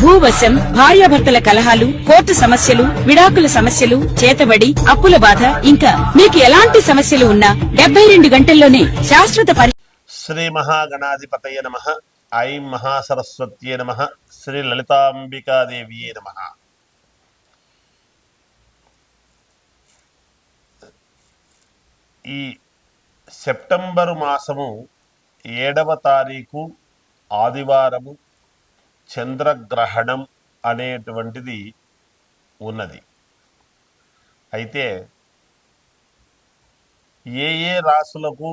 భూవశం భార్యాభర్తల కలహాలు కోర్టు సమస్యలు విడాకుల సమస్యలు చేతబడి అప్పుల బాధ ఇంకా మీకు ఎలాంటి సమస్యలు ఉన్నా డెబ్బై రెండు గంటల్లోనే శాశ్వత పరి శ్రీ మహాగణాధిపతయ నమ. ఐం మహాసరస్వత్యే నమ. శ్రీ లలితాంబికాదేవియే నమ. ఈ సెప్టెంబరు మాసము ఏడవ తారీఖు ఆదివారము చంద్రగ్రహణం అనేటువంటిది ఉన్నది. అయితే ఏ ఏ రాసులకు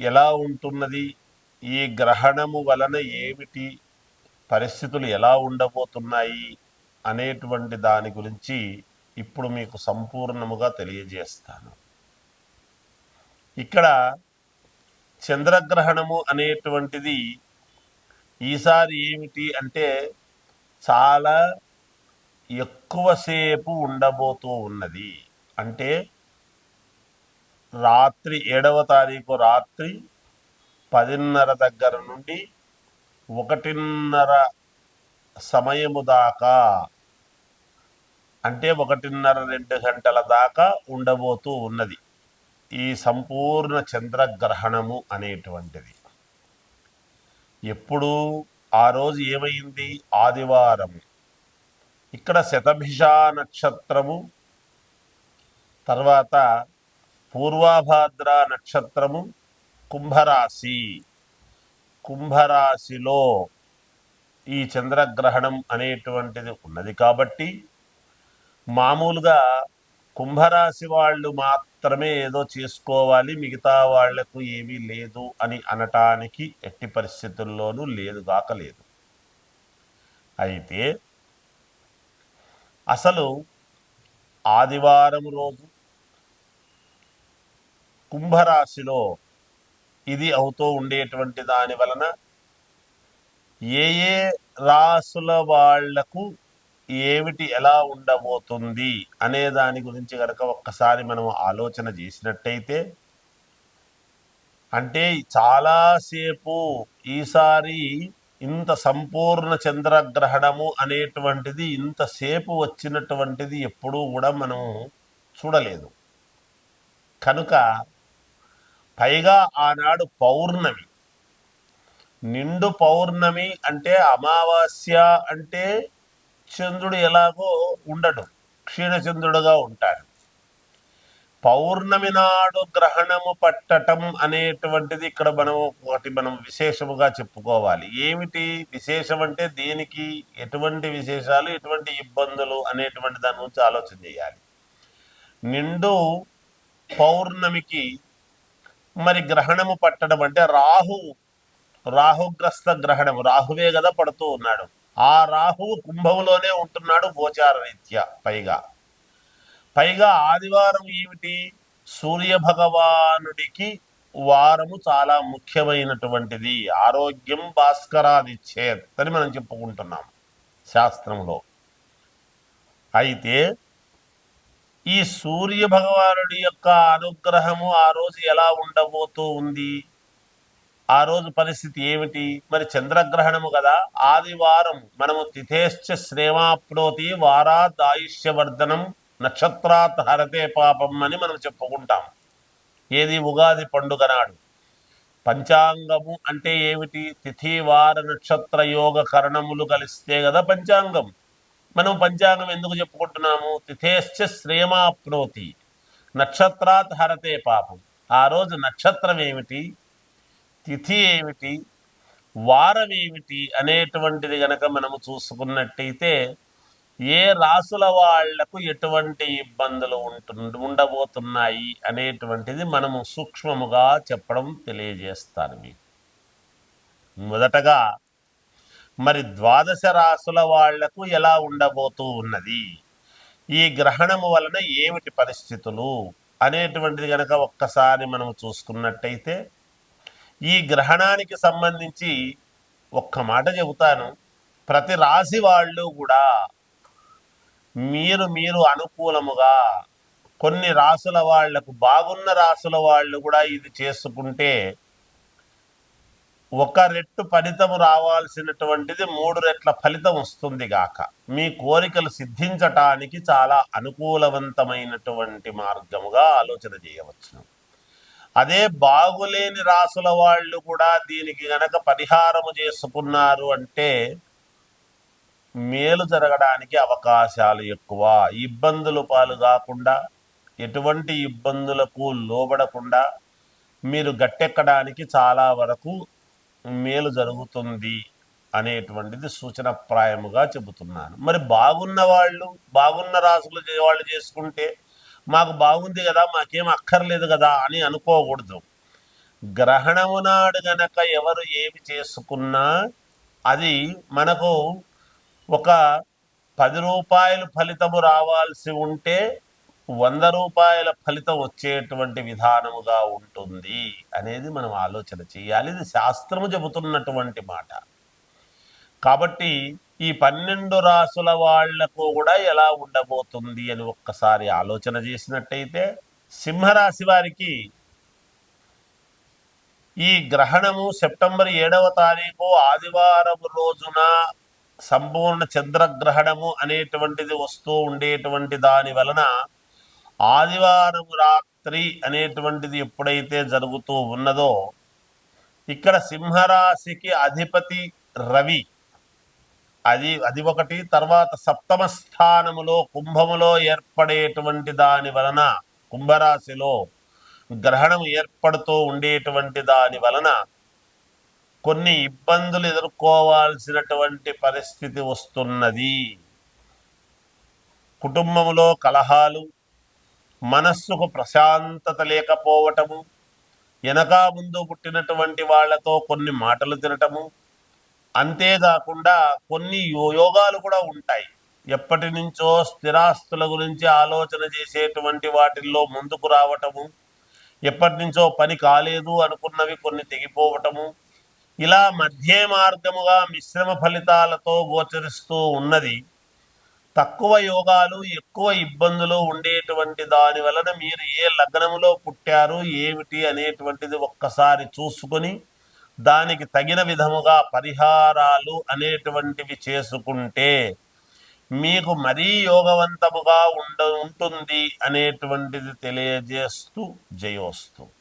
ఎలా ఉంటున్నది? ఈ గ్రహణము వలన ఏమిటి? పరిస్థితులు ఎలా ఉండబోతున్నాయి? అనేటువంటి దాని గురించి ఇప్పుడు మీకు సంపూర్ణముగా తెలియజేస్తాను. ఇక్కడ చంద్రగ్రహణము అనేటువంటిది ఈసారి ఏమిటి అంటే చాలా ఎక్కువసేపు ఉండబోతూ ఉన్నది. అంటే రాత్రి ఏడవ తారీఖు రాత్రి పదిన్నర దగ్గర నుండి ఒకటిన్నర సమయము దాకా అంటే ఒకటిన్నర రెండు గంటల దాకా ఉండబోతూ ఉన్నది. ఈ సంపూర్ణ చంద్రగ్రహణము అనేటువంటిది. ఎప్పుడు ఆ రోజు ఏమైంది? ఆదివారం. ఇక్కడ శతభిష నక్షత్రము తర్వాత పూర్వాభాద్ర నక్షత్రము కుంభరాశి. కుంభరాశిలో ఈ చంద్రగ్రహణం అనేటువంటిది ఉన్నది కాబట్టి మామూలుగా కుంభరాశి వాళ్ళు మాత్రమే ఏదో చేసుకోవాలి మిగతా వాళ్ళకు ఏమీ లేదు అని అనటానికి ఎట్టి పరిస్థితుల్లోనూ లేదు గాక లేదు. అయితే అసలు ఆదివారం రోజు కుంభరాశిలో ఇది అవుతూ ఉండేటువంటి దాని వలన ఏ ఏ రాసుల వాళ్ళకు ఏమిటి ఎలా ఉండబోతుంది అనే దాని గురించి కనుక ఒక్కసారి మనం ఆలోచన చేసినట్టయితే అంటే చాలాసేపు ఈసారి ఇంత సంపూర్ణ చంద్రగ్రహణము అనేటువంటిది ఇంతసేపు వచ్చినటువంటిది ఎప్పుడూ కూడా మనం చూడలేదు. కనుక పైగా ఆనాడు పౌర్ణమి. నిండు పౌర్ణమి అంటే అమావాస్య అంటే చంద్రుడు ఎలాగో ఉండడు క్షీణచంద్రుడుగా ఉంటాడు. పౌర్ణమి నాడు గ్రహణము పట్టటం అనేటువంటిది ఇక్కడ మనం ఒకటి మనం విశేషముగా చెప్పుకోవాలి. ఏమిటి? విశేషం అంటే దేనికి? ఎటువంటి విశేషాలు? ఎటువంటి ఇబ్బందులు? అనేటువంటి దాని గురించి ఆలోచన చేయాలి. నిండు పౌర్ణమికి మరి గ్రహణము పట్టడం అంటే రాహు రాహుగ్రస్త గ్రహణము. రాహువే కదా పడుతూ ఉన్నాడు. ఆ రాహువు కుంభంలోనే ఉంటున్నాడు గోచార రీత్యా పైగా. పైగా ఆదివారం ఏమిటి? సూర్య భగవానుడికి వారము చాలా ముఖ్యమైనటువంటిది. ఆరోగ్యం భాస్కరాదిచ్చేద్ అని మనం చెప్పుకుంటున్నాం శాస్త్రంలో. అయితే ఈ సూర్య భగవానుడి యొక్క అనుగ్రహము ఆ రోజు ఎలా ఉండబోతూ ఉంది? ఆ రోజు పరిస్థితి ఏమిటి? మరి చంద్రగ్రహణము కదా. ఆదివారం మనము తిథేశ్చ శ్రేమాప్నోతి వారాత్ ఆయుష్యవర్ధనం నక్షత్రాత్ హరతే పాపం అని మనం చెప్పుకుంటాం. ఏది ఉగాది పండుగ నాడు. పంచాంగము అంటే ఏమిటి? తిథి వార నక్షత్ర యోగ కరణములు కలిస్తే కదా పంచాంగం. మనం పంచాంగం ఎందుకు చెప్పుకుంటున్నాము? తిథేశ్చ శ్రేమాప్నోతి నక్షత్రాత్ హరతే పాపం. ఆ రోజు నక్షత్రం ఏమిటి? తిథి ఏమిటి? వారం ఏమిటి? అనేటువంటిది గనక మనము చూసుకున్నట్టయితే ఏ రాసుల వాళ్ళకు ఎటువంటి ఇబ్బందులు ఉంటు ఉండబోతున్నాయి అనేటువంటిది మనము సూక్ష్మముగా చెప్పడం తెలియజేస్తాను మీకు. మొదటగా మరి ద్వాదశ రాసుల వాళ్ళకు ఎలా ఉండబోతూ ఉన్నది? ఈ గ్రహణము వలన ఏమిటి పరిస్థితులు? అనేటువంటిది గనక ఒక్కసారి మనం చూసుకున్నట్టయితే ఈ గ్రహణానికి సంబంధించి ఒక్క మాట చెబుతాను. ప్రతి రాశి వాళ్ళు కూడా మీరు మీరు అనుకూలముగా కొన్ని రాసుల వాళ్ళకు బాగున్న రాసుల వాళ్ళు కూడా ఇది చేసుకుంటే ఒక రెట్టు ఫలితం రావాల్సినటువంటిది మూడు రెట్ల ఫలితం వస్తుంది గాక. మీ కోరికలు సిద్ధించటానికి చాలా అనుకూలవంతమైనటువంటి మార్గముగా ఆలోచన చేయవచ్చును. అదే బాగులేని రాసుల వాళ్ళు కూడా దీనికి గనక పరిహారము చేసుకున్నారు అంటే మేలు జరగడానికి అవకాశాలు ఎక్కువ. ఇబ్బందులు పాలు కాకుండా ఎటువంటి ఇబ్బందులకు లోబడకుండా మీరు గట్టెక్కడానికి చాలా వరకు మేలు జరుగుతుంది అనేటువంటిది సూచనప్రాయముగా చెబుతున్నాను. మరి బాగున్న వాళ్ళు బాగున్న రాసులు చే- వాళ్ళు చేసుకుంటే మాకు బాగుంది కదా మాకేం అక్కర్లేదు కదా అని అనుకోకూడదు. గ్రహణము నాడు గనక ఎవరు ఏమి చేసుకున్నా అది మనకు ఒక పది రూపాయలు ఫలితము రావాల్సి ఉంటే వంద రూపాయల ఫలితం వచ్చేటువంటి విధానముగా ఉంటుంది అనేది మనం ఆలోచన చేయాలి. ఇది శాస్త్రము చెబుతున్నటువంటి మాట. కాబట్టి ఈ పన్నెండు రాసుల వాళ్ళకు కూడా ఎలా ఉండబోతుంది అని ఒక్కసారి ఆలోచన చేసినట్టయితే సింహరాశి వారికి ఈ గ్రహణము సెప్టెంబర్ ఏడవ తారీఖు ఆదివారం రోజున సంపూర్ణ చంద్రగ్రహణము అనేటువంటిది వస్తూ ఉండేటువంటి దాని వలన ఆదివారం రాత్రి అనేటువంటిది ఎప్పుడైతే జరుగుతూ ఉన్నదో ఇక్కడ సింహరాశికి అధిపతి రవి. అది అది ఒకటి. తర్వాత సప్తమ స్థానములో కుంభములో ఏర్పడేటువంటి దాని వలన కుంభరాశిలో గ్రహణం ఏర్పడుతూ ఉండేటువంటి దాని వలన కొన్ని ఇబ్బందులు ఎదుర్కోవాల్సినటువంటి పరిస్థితి వస్తున్నది. కుటుంబములో కలహాలు మనస్సుకు ప్రశాంతత లేకపోవటము వెనక ముందు పుట్టినటువంటి వాళ్ళతో కొన్ని మాటలు తినటము అంతేకాకుండా కొన్ని యో- యోగాలు కూడా ఉంటాయి. ఎప్పటి నుంచో స్థిరాస్తుల గురించి ఆలోచన చేసేటువంటి వాటిల్లో ముందుకు రావటము ఎప్పటి నుంచో పని కాలేదు అనుకున్నవి కొన్ని తెగిపోవటము ఇలా మధ్య మార్గముగా మిశ్రమ ఫలితాలతో గోచరిస్తూ ఉన్నది. తక్కువ యోగాలు ఎక్కువ ఇబ్బందులు ఉండేటువంటి దాని వలన మీరు ఏ లగ్నములో పుట్టారు ఏమిటి అనేటువంటిది ఒక్కసారి చూసుకొని దానికి తగిన విధముగా పరిహారాలు అనేటువంటివి చేసుకుంటే మీకు మరీ యోగవంతముగా ఉండ ఉంటుంది అనేటువంటిది తెలియజేస్తూ జయోస్తు.